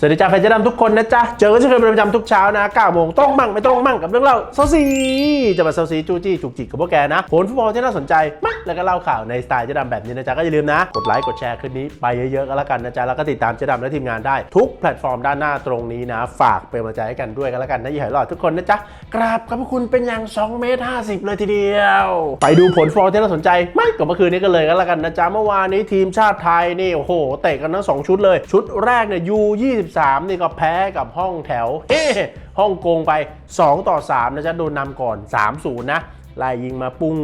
สวัสดีจ้าแฟนเจดำทุกคนนะจ๊ะ เจอกันเช่นเคยเป็นประจำทุกเช้านะ9โมงตรงมั่งไม่ตรงมั่งกับเรื่องเล่าเซาซีจะมาเซาซีจู้จี้จุกจิกกับพวกแกนะผลฟุตบอลที่น่าสนใจมากแล้วก็เล่าข่าวในสไตล์เจดำแบบนี้นะจ๊ะ ก็อย่าลืมนะ กดไลค์กดแชร์คลิปนี้ไปเยอะๆก็แล้วกันนะจ๊ะ แล้วก็ติดตามเจดำและทีมงานได้ ทุกแพลตฟอร์มด้านหน้าตรงนี้นะ ฝากเป็นกำลังใจให้กันด้วยกันแล้วกันนะยี่ห้อหลอดทุกคนนะจ๊ะกราบขอบพระคุณเป็นอย่าง2เมตร50 เลยทีเดียว ไปดูผลฟุตบอลที่น่าสนใจไม่ก็เมื่อคืนนี้กันเลยก็แล้วกันนะจ๊ะเมื่อวานนี้ทีมชาติไทยนี่โอ้โหเตะกันทั้งสองชุดเลยชุดแรกเนี่ยยู23นี่ก็แพ้กับห้องแถวเฮ้ฮ่องกงไป 2 ต่อ 3 นะจ๊ะโดนนำก่อน 3-0 นะ ไล่ยิงมาปุ้ง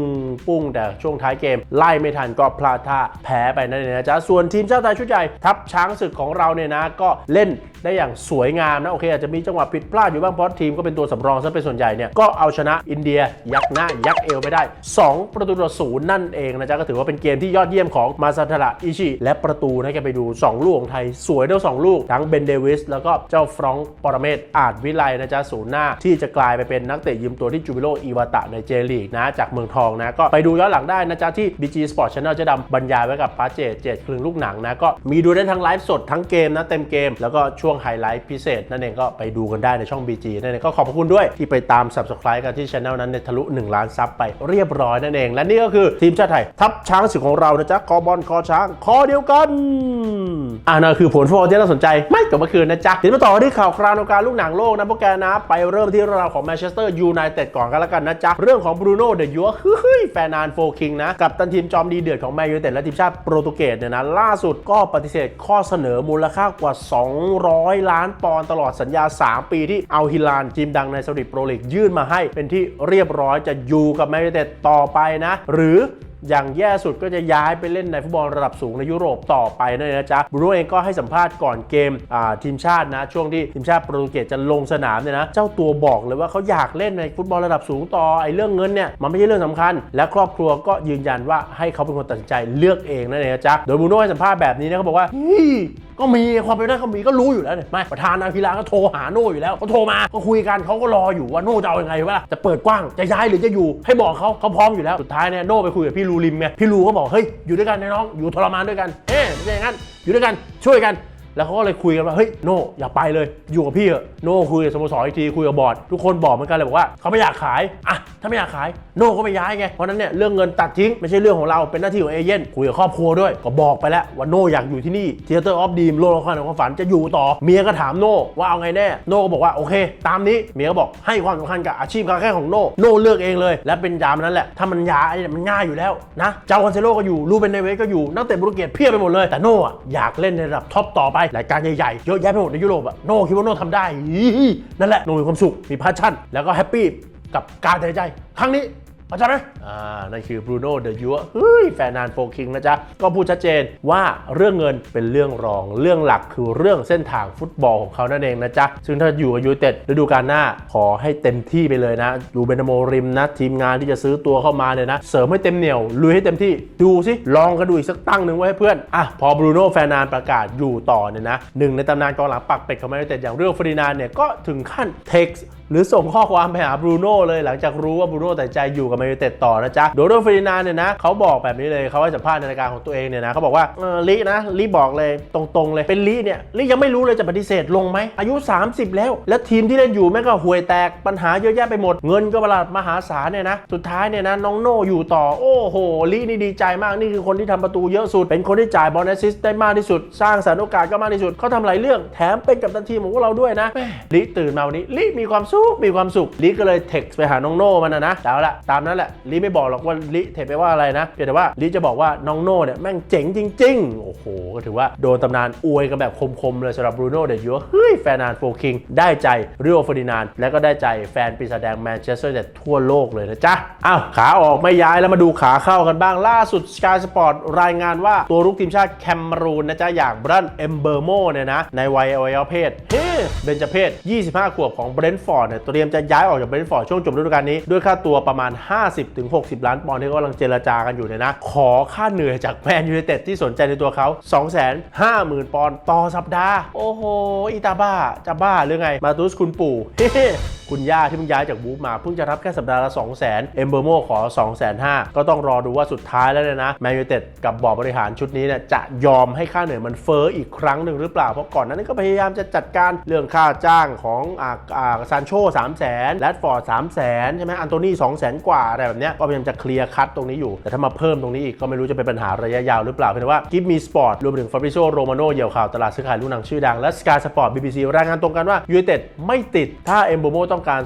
ปุ้งแต่ช่วงท้ายเกม ไล่ไม่ทันก็พลาดท่าแพ้ไปนั่นเองนะจ๊ะส่วนทีมชาติไทยชุดใหญ่ทัพช้างศึกของเราเนี่ยนะ ก็เล่นได้อย่างสวยงามนะโอเคอาจจะมีจังหวะผิดพลาดอยู่บ้างเพราะทีมก็เป็นตัวสำรองซะเป็นส่วนใหญ่เนี่ยก็เอาชนะอินเดีย ยักหน้ายักเอวไปได้ 2 ประตูต่อศูนย์นั่นเองนะจ๊ะก็ถือว่าเป็นเกมที่ยอดเยี่ยมของมาซาทาระอิชิและประตูนะแกไปดู 2 ลูกของไทยสวยทั้งสองลูกทั้งเบนเดวิสแล้วก็เจ้าฟรองก์ปรเมศอาจวิไลนะจ๊ะศูนย์หน้าที่จะกลายไปเป็นนักเตะยืมตัวที่จูบิโลอีวาตะในเจลีกนะจากเมืองทองนะก็ไปดูย้อนหลังได้นะจ๊ะที่ BG Sport Channel เจะดำบรรยายไว้กับป้าเจดเจดคลึงลูกหนังนะก็มีดูได้ทั้งไลฟ์สดทั้งเกมนะเต็มเกม แล้วก็ช่วงไฮไลท์พิเศษนั่นเองก็ไปดูกันได้ในช่อง BG นั่นเองก็ขอบพระคุณด้วยที่ไปตาม Subscribe กันที่ Channel นั้นในทะลุ 1 ล้านซับไปเรียบร้อยนั่นเอง และนี่ก็คือทีมชาติไทย ทัพช้างศึกของเรานะจ๊ะคอบอลคอช้างคอเดียวกันอ่านั่นคือผลฟุตบอลที่น่าสนใจไม่กับเมื่อคืนนะจ๊ะเดี๋ยวมาต่อที่ข่าวคราวในการลูกหนังโลกนะพวกแกนะ ไปเริ่มที่เรื่องราวของแมนเชสเตอร์ยูไนเต็ดก่อนกันแล้วกันนะจ๊ะเรื่องของบรูโน่เดยัวเฮ้ยแฟนนานโฟคิงนะ กับตันทีมจอมดีเดือดของแมนยูเต็ดและทีมชาติโปรตุเกสเนี่ยนะ ล่าสุดก็ปฏิเสธข้อเสนอมูลค่ากว่า 200 ล้านปอนด์ตลอดสัญญา 3 ปีที่เอาฮิลานทีมดังในสวิตโปรลีกยื่นมาให้เป็นที่เรียบร้อยจะอยู่กับแมนยูเต็ดต่อไปนะ หรือ อย่างแย่สุดก็จะย้ายไปเล่นในฟุตบอลระดับสูงในยุโรปต่อไปนั่นเองนะจ๊ะบรูโน่เองก็ให้สัมภาษณ์ก่อนเกมทีมชาตินะ ช่วงที่ทีมชาติโปรตุเกสจะลงสนามเนี่ยนะ เจ้าตัวบอกเลยว่าเขาอยากเล่นในฟุตบอลระดับสูงต่อไอ้เรื่องเงินเนี่ยมันไม่ใช่เรื่องสำคัญ และครอบครัวก็ยืนยันว่าให้เขาเป็นคนตัดสินใจเลือกเองนั่นเองนะจ๊ะโดยบรูโน่ให้สัมภาษณ์แบบนี้นะเขาบอกว่า ก็มีความเป็นได้เขามีก็รู้อยู่แล้วเนี่ยไม่ประธานอาพิลาก็โทรหาโน่อยู่แล้วเขาโทรมาก็คุยกันเขาก็รออยู่ว่าโน่จะเอายังไงวะล่ะจะเปิดกว้างจะย้ายหรือจะอยู่ให้บอกเขาเขาพร้อมอยู่แล้วสุดท้ายเนี่ยโน่ไปคุยกับพี่ลูริมไงพี่ลูก็บอกเฮ้ยอยู่ด้วยกันนะน้องอยู่ทรมานด้วยกันเอ๊ะไม่ใช่อย่างนั้นอยู่ด้วยกันช่วยกัน แล้วเขาก็เลยคุยกันว่าเฮ้ยโน่อย่าไปเลย อยู่กับพี่เถอะโน่คุยกับสโมสรอีกทีคุยกับบอร์ดทุกคนบอกเหมือนกันเลยบอกว่าเขาไม่อยากขายอะถ้าไม่อยากขายโน่ก็ไม่ย้ายไงเพราะนั้นเนี่ยเรื่องเงินตัดทิ้งไม่ใช่เรื่องของเราเป็นหน้าที่ของเอเย่นคุยกับครอบครัวด้วยก็บอกไปแล้วว่าโน่อยากอยู่ที่นี่เทเตอร์ออฟดีมโลกละครของความฝันจะอยู่ต่อเมียก็ถามโน่ว่าเอาไงแน่โน่ก็บอกว่าโอเค ตามนี้เมียก็บอกให้ความสำคัญกับอาชีพการแข่งของโน่โน่เลือกเองเลย และเป็นยามนั้นแหละถ้ามันย้ายเนี่ยมันง่ายอยู่แล้วนะเจ้าคอนเซโลก็อยู่รูเบนเนเวสก็อยู่นักเตะโปรตุเกสเพียบไปหมดเลยแต่โน่ะอยากเล่นในระดับท็อปต่อไปรายการใหญ่ๆ เยอะแยะไปหมดในยุโรปอะโน่คิดว่าโน่ทำได้ นั่นแหละโน่มีความสุขมีพาชั่น แล้วก็แฮปปี้กับการตัดสินใจ ครั้งนี้ เข้าใจไหมอ่า นั่นคือบรูโน่เดอะยัวเฮ้ย แฟนนานโฟคิงนะจ๊ะ ก็พูดชัดเจนว่าเรื่องเงินเป็นเรื่องรอง เรื่องหลักคือเรื่องเส้นทางฟุตบอลของเขานั่นเองนะจ๊ะ ซึ่งถ้าอยู่กับยูเต็ดฤดูกาลหน้า ขอให้เต็มที่ไปเลยนะอยู่เบนโมริมนะ ทีมงานที่จะซื้อตัวเข้ามาเนี่ยนะ เสริมให้เต็มเหนียว ลุยให้เต็มที่ ดูสิ ลองกันดูอีกสักตั้งหนึ่งไว้ให้เพื่อน อะ พอบรูโน่แฟนนานประกาศอยู่ต่อเนี่ยนะหนึ่งในตำนานกองหลังปักเป็ดของแมนยูเต็ดอย่างเรื่องฟรีนานเนี่ยก็ถึงขั้นเท็กซ์หรือส่งข้อความไปหาบรูโน่เลยหลังจากรู้ว่าบรูโน่ตัดใจอยู่กับแมนยูเต็ดต่อนะจ๊ะโดโดเฟรดินานเนี่ยนะเขาบอกแบบนี้เลยเขาให้สัมภาษณ์ในรายการของตัวเองเนี่ยนะเขาบอกว่าลินะลิบอกเลยตรงๆเลยเป็นลิเนี่ยลิยังไม่รู้เลยจะปฏิเสธลงไหมอายุ 30 แล้ว แล้วทีมที่เล่นอยู่แม่งก็ห่วยแตกปัญหาเยอะแยะไปหมดเงินก็ประหลาดมหาศาลเนี่ยนะสุดท้ายเนี่ยนะน้องโน่อยู่ต่อโอ้โหลินี่ดีใจมากนี่คือคนที่ทำประตูเยอะสุด เป็นคนที่จ่ายบอลแอสซิสต์ได้มากที่สุด สร้างสรรค์โอกาสก็มากที่สุดเขาทำหลายเรื่องแถมเป็นกัปตันทีมของพวกเราด้วยนะลิตื่นมาวันนี้ลิมีความสขมีความสุขลิก็เลยเท็กซ์ไปหาน้องโน่มันนะนะแล้วละตามนั้นแหละลิไม่บอกหรอกว่าลิเทคไปว่าอะไรนะเพียงแต่ว่าลิจะบอกว่าน้องโน่เนี่ยแม่งเจ๋งจริง ๆ โอ้โห ก็ถือว่าโดนตำนานอวยกันแบบคมๆเลยสำหรับบรูโน่เดยัวเฮ้ยแฟนนานโฟคิงได้ใจเรียโอเฟอร์ดินานและก็ได้ใจแฟนปีศาจแดงแมนเชสเตอร์เต็ดทั่วโลกเลยนะจ๊ะอ้าวขาออกไม่ย้ายแล้วมาดูขาเข้ากันบ้างล่าสุด Sky Sport รายงานว่าตัวรุกทีมชาติแคมรูนนะจ๊ะอย่างบรันเอมเบอร์โมเนี่ยนะในวัยอวัยวะเพศเฮ้เบนจเพศ 25 ขวบของเบรนท์ฟอร์ดร์ดเนี่ยเตรียมจะย้ายออกจากเบรนท์ฟอร์ดช่วงจบฤดูกาลนี้ด้วยค่าตัวประมาณ 50-60 ล้านปอนด์ที่เขากำลังเจรจากันอยู่เนี่ยนะ ขอค่าเหนื่อยจากแมนยูไนเต็ดที่สนใจในตัวเขา 250,000 ปอนด์ต่อสัปดาห์ โอ้โหอีตาบ้าจะบ้าหรือไง มาตุสคุณปู่คุณย่าที่เพิ่งย้ายจากบูฟมาเพิ่งจะรับแค่สัปดาห์ละ 2 0 0 0 0 0เอมเบอร์โมขอ 2 5 0 0 0ก็ต้องรอดูว่าสุดท้ายแล้วเนี่ยนะแมนยูไนเต็ดกับบอร์ดบริหารชุดนี้เนี่ยจะยอมให้ค่าเหนื่อยมันเฟ้ออีกครั้งหนึ่งหรือเปล่า เพราะก่อนหนั้นก็พยายามจะจัดการเรื่องค่าจ้างของอ่าอ่าซานโช3 0 0 0 0 0แรดฟอร์ด3 0 0 0 0 0ใช่ไหมอันโตนี่2 0 0 0 0กว่าอะไรแบบเนี้ยก็พยายามจะเคลียร์คัดตรงนี้อยู่ แต่ถ้ามาเพิ่มตรงนี้อีกก็ไม่รู้จะเป็นปัญหาระยะยาวหรือเปล่า เพียงแต่ว่ากิฟมีสปอร์ตรวมไปถึงฟาบริโซโรมาโนเหยี่ยวข่าวตลาดซื้อขายลูกหนังชื่อดังและสกายสปอร์ตบีบีซีรายงานตรงกันว่ายูไนเต็ดไม่ติดถ้าเอมโบโมต้องการ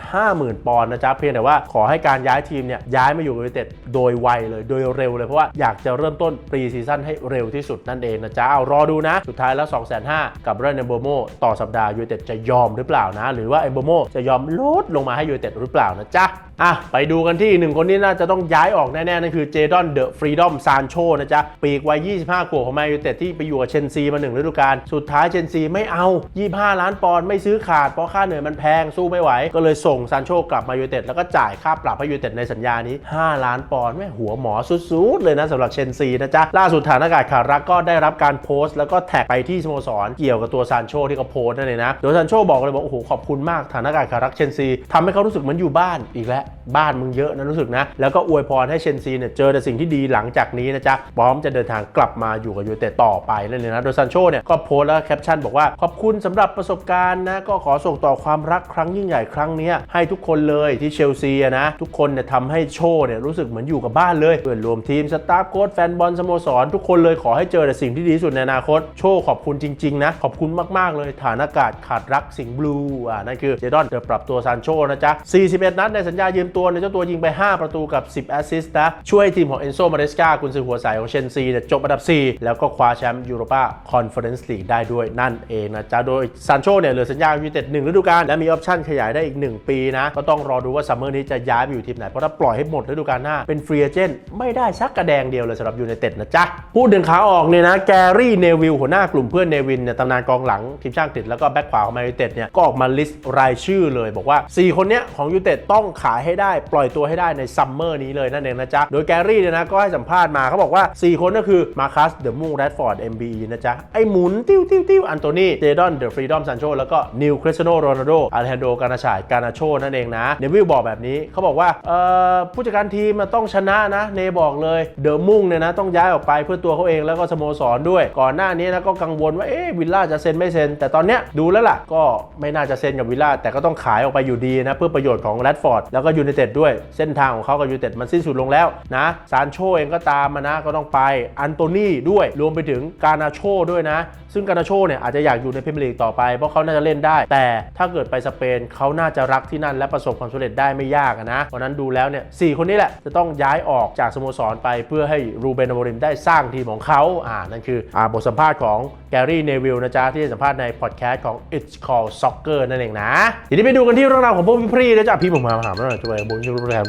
250,000 ปอนด์นะจ๊ะเพียงแต่ว่าขอให้การย้ายทีมเนี่ยย้ายมาอยู่กับยูไนเต็ดโดยไวเลยโดยเร็วเลยเพราะว่าอยากจะเริ่มต้นปรีซีซั่นให้เร็วที่สุดนั่นเองนะจ๊ะเอารอดูนะ สุดท้ายแล้ว 250,000กับเรนเอมโบโมต่อสัปดาห์ยูไนเต็ดจะยอมหรือเปล่านะ หรือว่าเอมโบโมจะยอมลดลงมาให้ยูไนเต็ดหรือเปล่านะจ๊ะ อะไปดูกันที่หนึ่งคนที่น่าจะต้องย้ายออกแน่ๆ นั่นคือเจดอนเดอะฟรีดอมซานโชนะจ๊ะ ปีกวัย 25 ขวบของแมนยูเต็ดที่ไปอยู่กับเชนซีมาหนึ่งฤดูกาลสุดท้ายเชนซีไม่เอา 25 ล้านปอนด์ไม่ซื้อขาดเพราะค่าเหนื่อยมันแพงสู้ไม่ไหว ก็เลยส่งซานโชกลับมายูเต็ดแล้วก็จ่ายค่าปรับให้ยูเต็ดในสัญญานี้ 5 ล้านปอนด์แม่หัวหมอสุดๆ เลยนะสำหรับเชนซีนะจ๊ะล่าสุดฐานอากาศขารักก็ได้รับการโพสต์ แล้วก็แท็กไปที่สโมสรเกี่ยวกับตัวซานโชที่เขาโพสต์นั่นเองนะโดยซานโชบอกเลยบอกโอ้โหขอบคุณมากฐานอากาศขารักเชนซีทำให้เขารู้สึกเหมือนอยู่บ้านอีกแล้วบ้านมึงเยอะนะรู้สึกนะ แล้วก็อวยพรให้เชนซีเนี่ยเจอแต่สิ่งที่ดีหลังจากนี้นะจ๊ะพร้อมจะเดินทางกลับมาอยู่กับยูเต็ดต่อไปนั่นเลยนะ โดยซานโชเนี่ยก็โพสต์แล้วแคปชั่นบอกว่า ขอบคุณสำหรับประสบการณ์นะ ก็ขอส่งต่อความรักครั้งยิ่งใหญ่ครั้งนี้ให้ทุกคนเลยที่เชลซีอะนะ ทุกคนเนี่ยทำให้โชเนี่ยรู้สึกเหมือนอยู่กับบ้านเลยเพื่อนรวมทีมสตาฟโค้ชแฟนบอลสโมสร ทุกคนเลยขอให้เจอแต่สิ่งที่ดีสุดในอนาคตโชขอบคุณจริงๆนะขอบคุณมากๆเลยฐานอากาศขาดรักสิงบลูอ่านั่นคือเจดอนเดอะปรับตัวซานโชนะจ๊ะ41 นัดในสัญญายืมตัวเนี่ยเจ้าตัวยิงไป 5 ประตูกับ 10 แอสซิสต์นะ ช่วยทีมของเอนโซมาเรสกากุนซือหัวสายของเชนซีเนี่ยจบอันดับ 4 แล้วก็คว้าแชมป์ยูโรปาคอนเฟอเรนซ์ลีกได้ด้วยนั่นเองนะจ๊ะโดยซานโชเนี่ยเหลือสัญญาอยูไนเต็ด1ฤดูกาลและมีออปชั่นขยายได้อีก 1 ปีนะ ก็ต้องรอดูว่าซัมเมอร์นี้จะย้ายไปอยู่ทีมไหน เพราะถ้าปล่อยให้หมดฤดูกาลหน้าเป็นฟรีเอเจนต์ไม่ได้สักกระแดงเดียวเลยสำหรับยูไนเต็ดนะจ๊ะพูดถึงขาออกเนี่ยนะแกรี่เนวิลหัวหน้ากลุ่มเพื่อนเนวินเนี่ยตำนานกองหลังทีมชาติอังกฤษแล้วก็แบ็คขวาของแมนยูไนเต็ดเนี่ยก็ออกมาลิสต์รายชื่อเลยบอกว่า 4 คนเนี้ยของยูไนเต็ดต้องขายใให้ได้ ปล่อยตัวให้ได้ในซัมเมอร์นี้เลยนั่นเองนะจ๊ะ โดยแกรี่เนี่ยนะก็ให้สัมภาษณ์มาเขาบอกว่า 4 คนก็คือมาคัสเดอะมูงแรดฟอร์ด MBE นะจ๊ะ ไอ้หมุน ติ้วติ้วติ้วอันโตนีเจดอนเดอะฟรีดอมซันโชแล้วก็นิวคริสเตโนโรนัลโดอาเฮนโดกานาชายกานาโชนั่นเองนะเนวิลบอกแบบนี้เขาบอกว่าเอ่อผู้จัดการทีมมันต้องชนะนะเนบอกเลยเดอะมุ่งเนี่ยนะต้องย้ายออกไปเพื่อตัวเขาเองแล้วก็สโมสรด้วย ก่อนหน้านี้นะก็กังวลว่าเอ๊วิลล่าจะเซ็นไม่เซ็น แต่ตอนเนี้ยดูแล้วล่ะก็ไม่น่าจะเซ็นกับวิลล่าแต่ก็ต้องขายออกไปอยู่ดีนะเพื่อประโยชน์ของแรดฟอร์ดแล้วก็ยูไนเต็ดด้วย เส้นทางของเขากับยูไนเต็ดมันสิ้นสุดลงแล้วนะซานโชเองก็ตามมานะก็ต้องไปอันโตนี่ด้วยรวมไปถึงกานาโชด้วยนะ ซึ่งกานาโชเนี่ยอาจจะอยากอยู่ในพรีเมียร์ลีกต่อไปเพราะเขาน่าจะเล่นได้ แต่ถ้าเกิดไปสเปนเขาน่าจะรักที่นั่นและประสบความสำเร็จได้ไม่ยากนะเพราะฉะนั้นดูแล้วเนี่ยสคนนี้แหละจะต้องย้ายออกจากสโมสรไปเพื่อให้รูเบนอโมริมได้สร้างทีมของเขาอ่านั่นคืออ่าบทสัมภาษณ์ของแกรี่เนวิลนะจ๊ะ ที่สัมภาษณ์ในพอดแคสต์ของ It's Called Soccer นั่นเองนะทีนี้ไปดูกันที่เรื่องราวของพวกพี่พรีนะจ๊ะ พี่ผมมาถามหน่อยจะไปบนยูโรแรม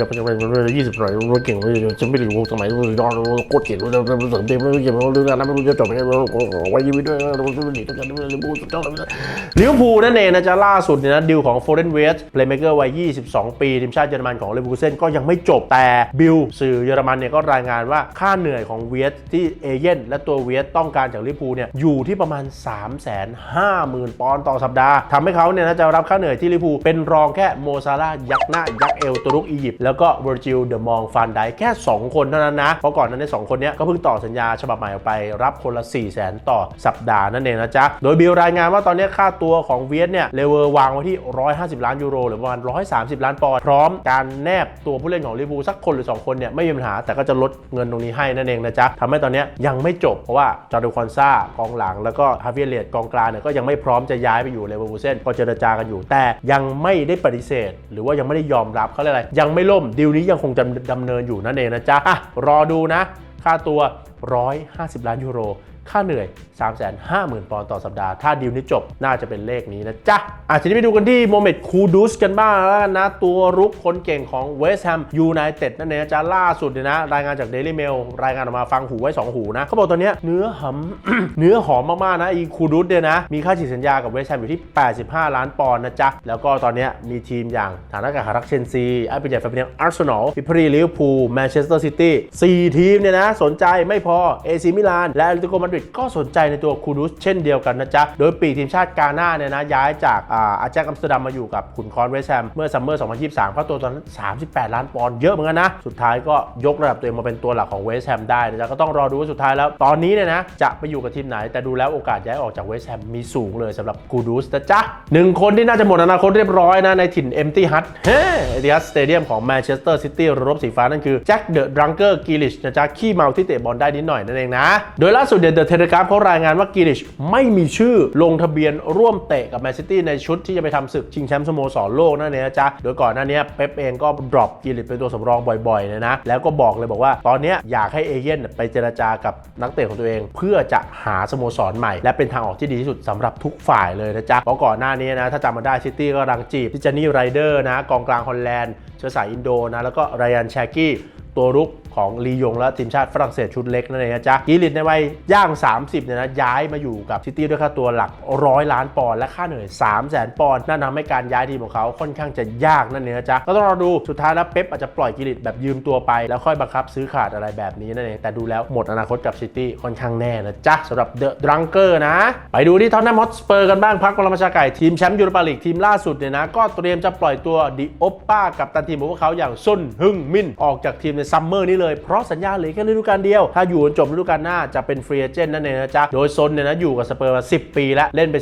จะไปจะไปยี่สิบหน่อยรู้เก่งเลยจะไม่รู้สมัยย้อนโคตรเก่งรู้จะรู้สึกเต็มรู้เก่งรู้เรื่องนั้นไม่รู้จะจบยังไงไว้ชีวิตด้วยรู้สึกดีต้องการลิเวอร์พูลสุดยอดลิเวอร์พูลนั่นเองนะจ๊ะ ล่าสุดเนี่ยนะดิวของโฟเรนเวสเพลย์เมเกอร์วัย 22 ปีทีมชาติเยอรมันของเลเวอร์คูเซนก็ยังไม่จบแต่บิลสื่อเยอรมันเนี่ยก็รายงานว่าค่าเหนื่อยของเวสที่เอเย่นและตัวเวสต้องการจากลิเวอร์พูลเนี่ยอยู่ที่ประมาณ 3 5 0 0 0 0 ปอนด์ต่อสัปดาห์ทำให้เขาเนี่ยนะจะรับค่าเหนื่อยที่ลิพูเป็นรองแค่โมซาลายักษ์หน้ายักษ์เอลตัวลุกอียิปต์แล้วก็เวอร์จิลเดอะมองฟันไดแค่ 2 คนเท่านั้นนะ เพราะก่อนหนั้นในสองคนนี้ก็เพิ่งต่อสัญญาฉบับใหม่ออกไปรับคนละ 4 0 0 0 0 0ต่อสัปดาห์นั่นเองนะจ๊ะ โดยบิลรายงานว่าตอนนี้ค่าตัวของเวียดเนี่ยเลเวอร์วางไว้ที่ 150 ล้านยูโรหรือประมาณ 130 ล้านปอนด์พร้อมการแนบตัวผู้เล่นของลิพูสักคนหรือ 2 คนเนี่ยไม่มีปัญหาแต่ก็จะลดเงินตรงนี้ให้นั่นเองนะจ๊ะทำให้ตอนนี้ยังไม่จบเพราะว่าจอร์ดูคอนซ่ากองหลัง แล้วก็ฮาเวียเลียดกองกลางเนี่ยก็ยังไม่พร้อมจะย้ายไปอยู่เลเวอร์คูเซนก็เจรจากันอยู่ แต่ยังไม่ได้ปฏิเสธ หรือว่ายังไม่ได้ยอมรับเขาเรียกอะไรยังไม่ล่มดีลนี้ยังคงดำเนินอยู่นั่นเองนะจ๊ะอะรอดูนะ ค่าตัว 150 ล้านยูโร ค่าเหนื่อย 350,000 ปอนด์ต่อสัปดาห์ ถ้าดีลนี้จบน่าจะเป็นเลขนี้นะจ๊ะอะทีนี้ไปดูกันที่โมเมดคูดูสกันบ้างแล้วกันนะ ตัวรุกคนเก่งของเวสต์แฮมยูไนเต็ดนั่นเองนะจ๊ะล่าสุดเนี่ยนะ รายงานจาก Daily Mail รายงานออกมาฟังหูไว้ 2 หูนะ เขาบอกตอนนี้เนื้อหำเนื้อหอมมาก ๆ นะ อีคูดูสเนี่ยนะ มีค่าฉีดสัญญากับเวสต์แฮมอยู่ที่ 85 ล้านปอนด์นะจ๊ะแล้วก็ตอนนี้มีทีมอย่างฐานอากาศรักเชนซีอาร์ปิเจตฟาเบียอาร์เซนอลพิพรีลิเวอร์พูลแมนเชสเตอร์ซิตี้สี่ทีมเนี่ยนะสนใจไม่พอเอซีมิลานและอตเลติโกมาดริดก็สนใจในตัวคูดูสเช่นเดียวกันนะจ๊ะ โดยปีทีมชาติกาหน้าเนี่ยนะย้ายจากอ่าอาแจ็คอัมสเตอร์ดัมมาอยู่กับขุนคอนเวสแฮมเมื่อซัมเมอร์ 2023เพราะตัวตอนนั้น 38 ล้านปอนด์เยอะเหมือนกันนะ สุดท้ายก็ยกระดับตัวเองมาเป็นตัวหลักของเวสแฮมได้นะจ๊ะก็ต้องรอดูว่าสุดท้ายแล้ว ตอนนี้เนี่ยนะจะไปอยู่กับทีมไหน แต่ดูแล้วโอกาสย้ายออกจากเวสแฮมมีสูงเลยสำหรับคูดูสนะจ๊ะหนึ่งคนที่น่าจะหมดอนาคตเรียบร้อยนะในถิ่นเอ็มตี้ฮัทเฮ้เอติฮัสสเตเดียมของแมนเชสเตอร์ซิตี้รบสีฟ้านั่นคือแจ็คเดอะดรังเกอร์กิลิชนะจ๊ะขี้เมาที่เตะบอลได้นิดหน่อยนั่นเองนะโดยล่าสุดเดอะเทเลกราฟเขารายงานว่ากิลิชไม่มีชื่อลงทะเบียนร่วมเตะกับแมนซิตี้ในชุดที่จะไปทำศึกชิงแชมป์สโมสรโลกนั่นเองนะจ๊ะโดยก่อนหน้านี้เป๊ปเองก็ดรอปกิลิชเป็นตัวสำรองบ่อยๆเลยนะแล้วก็บอกเลยบอกว่าตอนนี้อยากให้เอเย่นไปเจรจากับนักเตะของตัวเอง เพื่อจะหาสโมสรใหม่ และเป็นทางออกที่ดีที่สุดสำหรับทุกฝ่ายเลยนะจ๊ะเพราะก่อนหน้านี้นะถ้าจำมาได้ซิตี้ก็รังจีบที่จานี่ไรเดอร์นะกองกลางฮอลแลนด์เชื้อสายอินโดนะแล้วก็ไรอันแชกี้ตัวรุก ของลียงและทีมชาติฝรั่งเศสชุดเล็กนั่นเองนะจ๊ะกิลิตในวัยย่าง 30เนี่ยนะย้ายมาอยู่กับซิตี้ด้วยค่าตัวหลักร้อยล้านปอนด์และค่าเหนื่อย3 0 0 0 0 0ปอนด์นั่นทำให้การย้ายทีมของเขาค่อนข้างจะยากนั่นเองนะจ๊ะก็ต้องรอดูสุดท้ายแล้วเป๊ปอาจจะปล่อยกิลิตแบบยืมตัวไป แล้วค่อยบังคับซื้อขาดอะไรแบบนี้นั่นเองแต่ดูแล้วหมดอนาคตกับซิตี้ค่อนข้างแน่นะจ๊ะสำหรับเดอะดรังเกอร์นะ ไปดูที่ท็อตแนมฮอตสเปอร์กันบ้างพักปรมาชาไก่ทีมแชมป์ยูโรปาลีกทีมล่าสุดเนี่ยนะก็เตรียมจะปล่อยตัวดิโอปป้ากับตันทีมของพวกเขาอย่างซุนฮึ่งมินออกจากทีมในซัมเมอร์นี้เลยเพราะสัญญาเหลือแค่ฤดูกาลเดียว ถ้าอยู่จนจบฤดูกาลหน้าจะเป็นฟรีเอเจนต์นั่นเองนะจ๊ะ โดยซนเนี่ยนะอยู่กับสเปอร์มา 10 ปีแล้วเล่นไป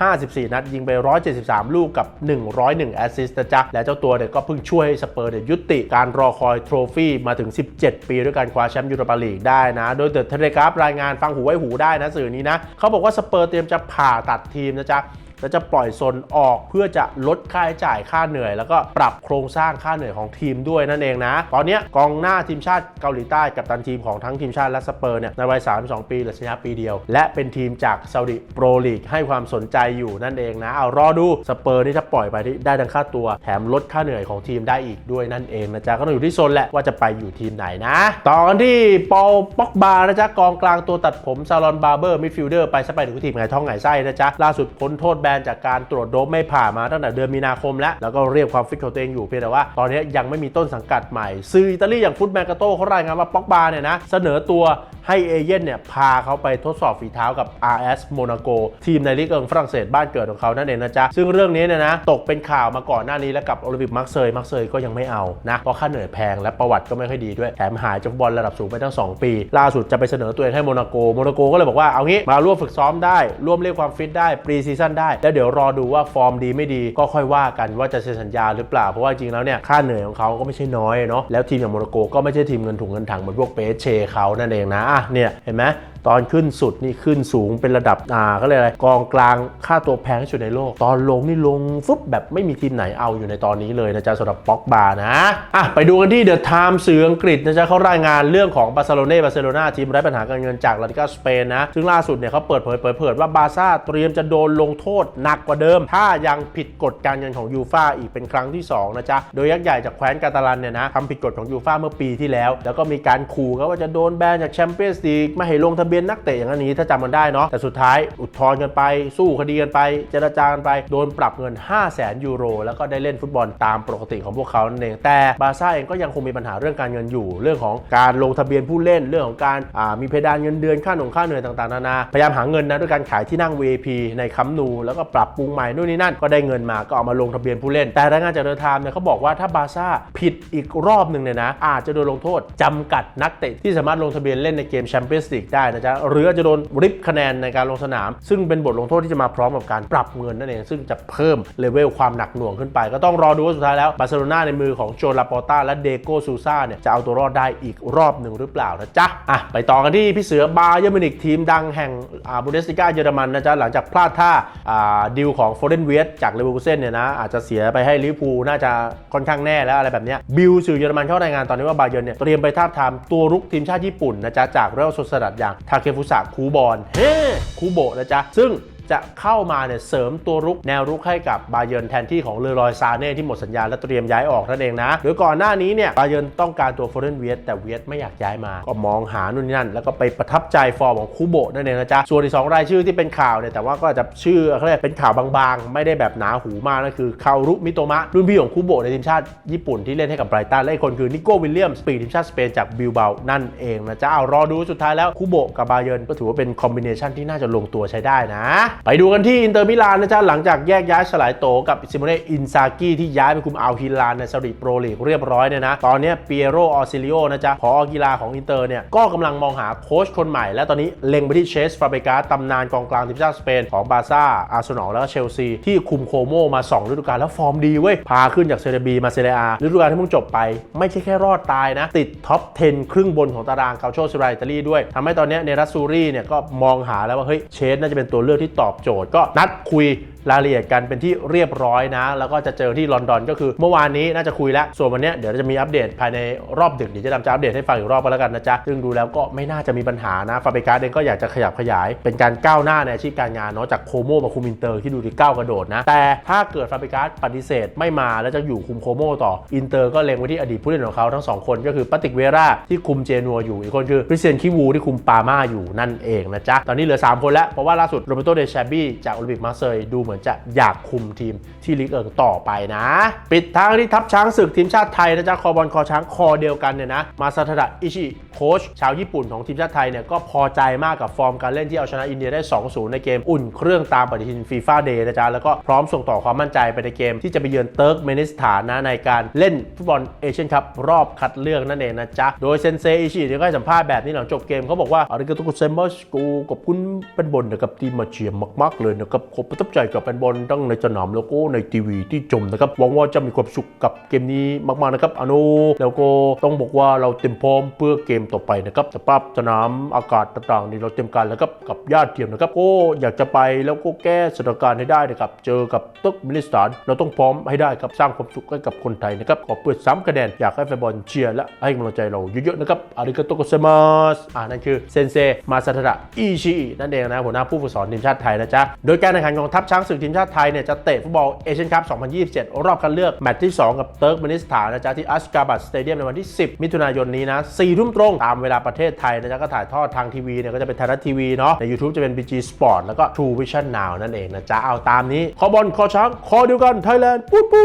454 นัด ยิงไป 173 ลูกกับ 101 แอสซิสต์นะจ๊ะ และเจ้าตัวเนี่ยก็เพิ่งช่วยสเปอร์เนี่ยยุติการรอคอยโทรฟี่มาถึง 17 ปีด้วยการคว้าแชมป์ยูโรปาลีกได้นะ โดยเดอะเทเลกราฟรายงานฟังหูไว้หูได้นะสื่อนี้นะเขาบอกว่าสเปอร์เตรียมจะผ่าตัดทีมนะจ๊ะ แล้วจะปล่อยโซนออกเพื่อจะลดค่าใช้จ่ายค่าเหนื่อย แล้วก็ปรับโครงสร้างค่าเหนื่อยของทีมด้วยนั่นเองนะ ตอนนี้กองหน้าทีมชาติเกาหลีใต้กับตันทีมของทั้งทีมชาติและสเปอร์เนี่ยในวัย 32 ปีเหลือสัญญาปีเดียว และเป็นทีมจากซาอุดิโปรลีกให้ความสนใจอยู่นั่นเองนะเอารอดูสเปอร์นี่ถ้าปล่อยไปที่ได้ดังค่าตัวแถมลดค่าเหนื่อยของทีมได้อีกด้วยนั่นเองนะจ๊ะก็ต้องอยู่ที่โซนแหละว่าจะไปอยู่ทีมไหนนะ ตอนที่ปอลป็อกบานะจ๊ะกองกลางตัวตัดผมซาลอนบาร์เบอร์มิดฟิลเดอร์ไปสไปถึงทีมไงท้องไงไส้นะจ๊ะล่าสุดพ้นโทษแบนจากการตรวจโดปไม่ผ่านมาตั้งแต่เดือนมีนาคมแล้ว แล้วก็เรียกความฟิตของตัวเองอยู่เพียงแต่ว่าตอนนี้ยังไม่มีต้นสังกัดใหม่ ซื้ออิตาลีอย่างฟุตแมนกาโต้เขารายงานว่าป็อกบาเนี่ยนะเสนอตัวให้เอเย่นเนี่ยพาเขาไปทดสอบฝีเท้ากับ RS Monaco ทีมในลีกเอิงฝรั่งเศสบ้านเกิดของเขานั่นเองนะจ๊ะ ซึ่งเรื่องนี้เนี่ยนะตกเป็นข่าวมาก่อนหน้านี้แล้วกับโอลิมปิกมักเซยมักเซยก็ยังไม่เอานะเพราะค่าเหนื่อยแพงและประวัติก็ไม่ค่อยดีด้วยแถมหายจากบอลระดับสูงไปตั้ง 2 ปี ล่าสุดจะไปเสนอตัวเองให้โมนาโกโมนาโกก็เลยบอกว่าเอางี้มาร่วมฝึกซ้อมได้ร่วมเรียกความฟิตได้ปรีซีซั่นได้แล้วเดี๋ยวรอดูว่าฟอร์มดีไม่ดีก็ค่อยว่ากันว่าจะเซ็นสัญญาหรือเปล่าเพราะว่าจริงแล้วเนี่ยค่าเหนื่อยของเขาก็ไม่ใช่น้อยเนาะแล้วทีมอย่างโมนาโกก็ไม่ใช่ทีมเงินถุงเงินถังเหมือนพวกเปเชเขานั่นเองนะอะเนี่ยเห็นไหม ตอนขึ้นสุดนี่ขึ้นสูงเป็นระดับอ่าก็เลยอะไรกองกลางค่าตัวแพงที่สุดในโลก ตอนลงนี่ลงฟึบแบบไม่มีทีมไหนเอาอยู่ในตอนนี้เลยนะจ๊ะสำหรับป็อกบานะอะไปดูกันที่เดอะไทม์สื่ออังกฤษนะจ๊ะเขารายงานเรื่องของบาร์เซโลนาบาร์เซโลนาทีมไร้ปัญหาการเงินจากลาลิกาสเปนนะซึ่งล่าสุดเนี่ยเขาเปิดเผยเปิดเผยว่าบาร์ซ่าเตรียมจะโดนลงโทษหนักกว่าเดิม ถ้ายังผิดกฎการเงินของยูฟ่าอีกเป็นครั้งที่สองนะจ๊ะโดยยักษ์ใหญ่จากแคว้นกาตาลันเนี่ยนะทำผิดกฎของยูฟ่าเมื่อปีที่แล้ว แล้วก็มีการขู่กันว่าจะโดนแบนจากแชมเปี้ยนส์ลีกไม่ให้ลงทะเบียนนนักเตะอย่างนี้ถ้าจำมันได้เนาะแต่สุดท้ายอุทธรณ์กันไป สู้คดีกันไป เจรจากันไป โดนปรับเงิน 5 0 0แสนยูโร แล้วก็ได้เล่นฟุตบอลตามปกติของพวกเขานั่นเองแต่บาร์ซ่าเองก็ยังคงมีปัญหาเรื่องการเงินอยู่ เรื่องของการลงทะเบียนผู้เล่นเรื่องของการมีเพดานเงินเดือนค่าหนงค่าเหนื่อยต่างๆนานาพยายามหาเงินนะด้วยการขายที่นั่ง VIP ในคัมนูแล้วก็ปรับปรุงใหม่นู่นนี่นั่นก็ได้เงินมาก็เอามาลงทะเบียนผู้เล่น แต่รายงานจากเดอะไทม์เนี่ยเขาบอกว่าถ้าบาร์ซ่าผิดอีกรอบหนึ่งเนี่ยนะอาจจะโดนลงโทษจำกัดนักเตะที่สามารถลงทะเบียนเล่นในเกมแชมเปี้ยนส์ลีกได้นะจ๊ะหรืออาจจะโดนริบคะแนนในการลงสนาม ซึ่งเป็นบทลงโทษที่จะมาพร้อมกับการปรับเงินนั่นเอง ซึ่งจะเพิ่มเลเวลความหนักหน่วงขึ้นไป ก็ต้องรอดูว่าสุดท้ายแล้วบาร์เซโลนาในมือของโจลาปอต้าและเดโกซูซาเนี่ยจะเอาตัวรอดได้อีกรอบหนึ่งหรือเปล่านะจ๊ะอะไปต่อกันที่พี่เสือบาเยอร์มินิกทีมดังแห่งอ่าบูเดสติก้าเยอรมันนะจ๊ะหลังจากพลาดท่าอ่าดิวของโฟเดนเวียจากเลเวอร์คูเซนเนี่ยนะอาจจะเสียไปให้ลิเวอร์พูลน่าจะค่อนข้างแน่แล้วอะไรแบบเนี้ยบิลสื่อเยอรมันเข้ารายงานตอนนี้ว่าบาเยิร์เนี่ยเตรียมไปทาบทามตัวรุกทีมชาติญี่ปุ่นนะจ๊ะจากเรอัลโซซาดัดอย่างทาเคฟุสะคูบอลเฮ้คูโบะนะจ๊ะ ซึ่ง จะเข้ามาเนี่ยเสริมตัวรุกแนวรุกให้กับบาเยิร์นแทนที่ของเลอรอยซาเน่ที่หมดสัญญาและเตรียมย้ายออกนั่นเองนะโดยก่อนหน้านี้เนี่ยบาเยิร์นต้องการตัวโฟเรนเวียสแต่เวียสไม่อยากย้ายมา ก็มองหานู่นนี่นั่น แล้วก็ไปประทับใจฟอร์มของคูโบนั่นเองนะจ๊ะส่วนอีกสองรายชื่อที่เป็นข่าวเนี่ยแต่ว่าก็จะชื่อเขาเรียกเป็นข่าวบางๆ ไม่ได้แบบหนาหูมากนั่นคือคารุมิโตมะรุ่นพี่ของคูโบในทีมชาติญี่ปุ่นที่เล่นให้กับไบรตันและอีกคนคือนิโก้วิลเลียมส์ปีทีมชาติสเปนจากบิลเบานั่นเองนะจ๊ะเอารอดูสุดท้ายแล้วคูโบกับบาเยิร์นก็ถือว่าเป็นคอมบิเนชันที่น่าจะลงตัวใช้ได้นะไปดูกันที่อินเตอร์มิลานนะจ๊ะหลังจากแยกย้ายสลายโตกับซิโมเน่อินซากิที่ย้ายไปคุมอัลฮิลานในซาอุดิโปรลีกเรียบร้อยเนี่ยนะตอนนี้เปียโรออซิลิโอนะจ๊ะพอกีฬาของอินเตอร์เนี่ยก็กำลังมองหาโค้ชคนใหม่ และตอนนี้เล็งไปที่เชสฟาเบกาตำนานกองกลางทีมชาติสเปนของบาซ่าอาร์เซนอลแล้วก็เชลซีที่คุมโคโมมา2ฤดูกาลแล้วฟอร์มดีเว้ยพาขึ้นจากเซเรบีมาเซเรียอาฤดูกาลที่เพิ่งจบไปไม่ใช่แค่รอดตายนะ ติดท็อป 10 ครึ่งบนของตารางคาโชซิไรอิตาลีด้วยทำให้ตอนนี้เนรัสซูรี่เนี่ยก็มองหาแล้วว่าเฮ้ยเชสน่าจะเป็นตัวเลือกที่ตออบโจทย์ก็นัดคุย รายละเอียดกันเป็นที่เรียบร้อยนะ แล้วก็จะเจอที่ลอนดอนก็คือเมื่อวานนี้น่าจะคุยแล้ว ส่วนวันนี้เดี๋ยวจะมีอัปเดตภายในรอบดึกเดี๋ยวจะทำจะอัปเดตให้ฟังอีกรอบก็แล้วกันนะจ๊ะซึ่งดูแล้วก็ไม่น่าจะมีปัญหานะฟาเบกาเองก็อยากจะขยับขยาย เป็นการก้าวหน้าในอาชีพการงานเนาะจากโคโมมาคุมอินเตอร์ที่ดูที่ก้าวกระโดดนะแต่ถ้าเกิดฟาเบกาปฏิเสธไม่มาแล้วจะอยู่คุมโคโมต่ออินเตอร์ก็เล็งไว้ที่อดีตผู้เล่นของเขาทั้งสองคนก็คือปาติกเวราที่คุมเจนัวอยู่อีกคนคือคริสเตียนคิวูที่คุมปาม่าอยู่นั่นเองนะจ๊ะตอนนี้เหลือ 3 คนแล้วเพราะว่าล่าสุดโรเบโตเดชาบี้จากโอลิมปิกมาเซย์ดูเหมือนจะอยากคุมทีมที่ลีกเอิงต่อไปนะ ปิดทางที่ทัพช้างศึกทีมชาติไทยนะจ๊ะคอบอลคอช้างคอเดียวกันเนี่ยนะมาซาทดะอิชิโค้ชชาวญี่ปุ่นของทีมชาติไทยเนี่ยก็พอใจมากกับฟอร์มการเล่นที่เอาชนะอินเดียได้ 2-0 ในเกมอุ่นเครื่องตามปฏิทินฟีฟ่าเดย์นะจ๊ะแล้วก็พร้อมส่งต่อความมั่นใจไปในเกมที่จะไปเยือนเติร์กเมนิสถานนะในการเล่นฟุตบอลเอเชียนคัพรอบคัดเลือกนั่นเองนะจ๊ะโดยเซนเซอิชิเนี่ยก็ให้สัมภาษณ์แบบนี้หลังจบเกมเขาบอกว่าอาริกาโตกุเซมัสกูขอบคุณเป็นบอลนะครับที่มาเชียร์มากๆเลยนะครับขอบประทับใจกับเป็นบอลทั้งในสนามแล้วก็ในทีวีที่ชมนะครับหวังว่าจะมีความสุขกับเกมนี้มากๆนะครับอนุแล้วก็ต้องบอกว่าเราเต็มพร้อมเพื่อเกมต่อไปนะครับสภาพสนามอากาศต่างๆนี่เราเต็มกันแล้วครับกับญาติเทียมนะครับก็อยากจะไปแล้วก็แก้สถานการณ์ให้ได้นะครับเจอกับตึกมินิสถาน เราต้องพร้อมให้ได้ครับสร้างความสุขให้กับคนไทยนะครับขอเปิดซ้ำคะแนนอยากให้แฟนบอลเชียร์และให้กำลังใจเราเยอะๆนะครับอาริกาโตโกเซมัสอ่านั่นคือเซนเซมาซาทะอิชินั่นเองนะหัวหน้าผู้ฝึกสอนทีมชาติไทยนะจ๊ะโดยการแข่งขันของทัพช้างศึกทีมชาติไทยเนี่ยจะเตะฟุตบอลเอเชียนคัพ 2027 รอบคัดเลือก แมตช์ที่ 2 กับเติร์กเมนิสถานนะจ๊ะที่อัชกาบัตสเตเดียมในวันที่ 10 มิถุนายนนี้นะ4ทุ่มตรงตามเวลาประเทศไทยนะจ๊ะก็ถ่ายทอดทางทีวีเนี่ยก็จะเป็นไทยรัฐทีวีเนาะใน YouTube จะเป็น BG Sport แล้วก็ True Vision Now นั่นเองนะจ๊ะเอาตามนี้คอบอลคอช้างคอเดียวกันไทยแลนด์ปูดปู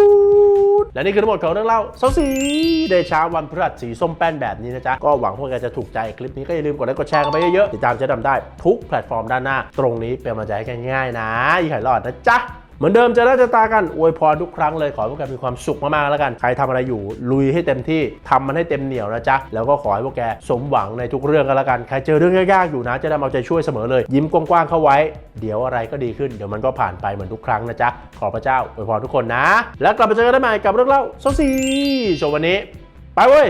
ดและนี่คือทั้งหมดของเรื่องเล่าเซาซีเดช้าวันพฤหัสสีส้มแป้นแบบนี้นะจ๊ะก็หวังว่าแกจะถูกใจคลิปนี้ก็อย่าลืมกดไลค์กดแชร์กันไปเยอะๆติดตามเจะดำได้ทุกแพลตฟอร์มด้านหน้า ตรงนี้เป็นกำลังใจให้ง่ายๆนะอีไข่รอดนะจ๊ะเหมือนเดิมเจะได้จะตากันอวยพรทุกครั้งเลยขอให้พวกแกมีความสุขมากๆแล้วกัน ใครทำอะไรอยู่ลุยให้เต็มที่ทำมันให้เต็มเหนียวนะจ๊ะแล้วก็ขอให้พวกแกสมหวังในทุกเรื่องกันแล้วกัน ใครเจอเรื่องยากๆอยู่นะ จะได้เอาใจช่วยเสมอเลย ยิ้มกว้างๆเข้าไว้ เดี๋ยวอะไรก็ดีขึ้นเดี๋ยวมันก็ผ่านไปเหมือนทุกครั้งนะจ๊ะขอพระเจ้าอวยพรทุกคนนะ แล้วกลับมาเจอกันได้ใหม่กับเรื่องเล่าโซซีชว์วันนี้ ไปเว้ย